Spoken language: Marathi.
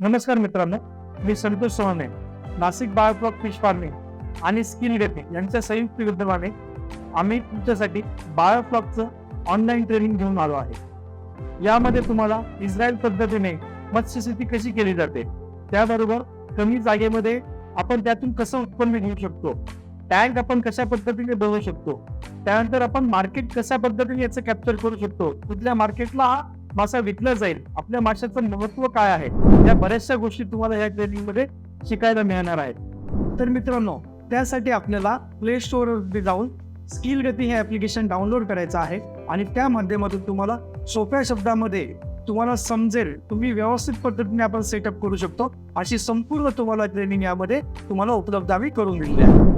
नमस्कार मित्रांनो मी Santosh Sohne Nashik biofloc fish farming आणि स्किल डेपे यांच्या संयुक्त विद्यमाने आम्ही तुमच्यासाठी बायोफ्लॉकचं ऑनलाईन ट्रेनिंग घेऊन आलो आहे. यामध्ये तुम्हाला इस्रायल पद्धतीने मत्स्यशेती कशी केली जाते त्याबरोबर कमी जागेमध्ये आपण त्यातून कसं उत्पन्न घेऊ शकतो टँक आपण कशा पद्धतीने बनवू शकतो त्यानंतर आपण मार्केट कशा पद्धतीने याचं कॅप्चर करू शकतो कुठल्या मार्केटला मासा विकला जाईल. आपल्या माशाचं महत्त्व काय आहे? या बऱ्याचशा गोष्टी तुम्हाला या ट्रेनिंगमध्ये शिकायला मिळणार आहेत. तर मित्रांनो त्यासाठी आपल्याला प्ले स्टोर जाऊन स्किल गती हे ऍप्लिकेशन डाउनलोड करायचं आहे आणि त्या माध्यमातून तुम्हाला सोप्या शब्दामध्ये तुम्हाला समजेल तुम्ही व्यवस्थित पद्धतीने आपण सेटअप करू शकतो. अशी संपूर्ण तुम्हाला ट्रेनिंग यामध्ये तुम्हाला उपलब्ध आम्ही करून दिली आहे.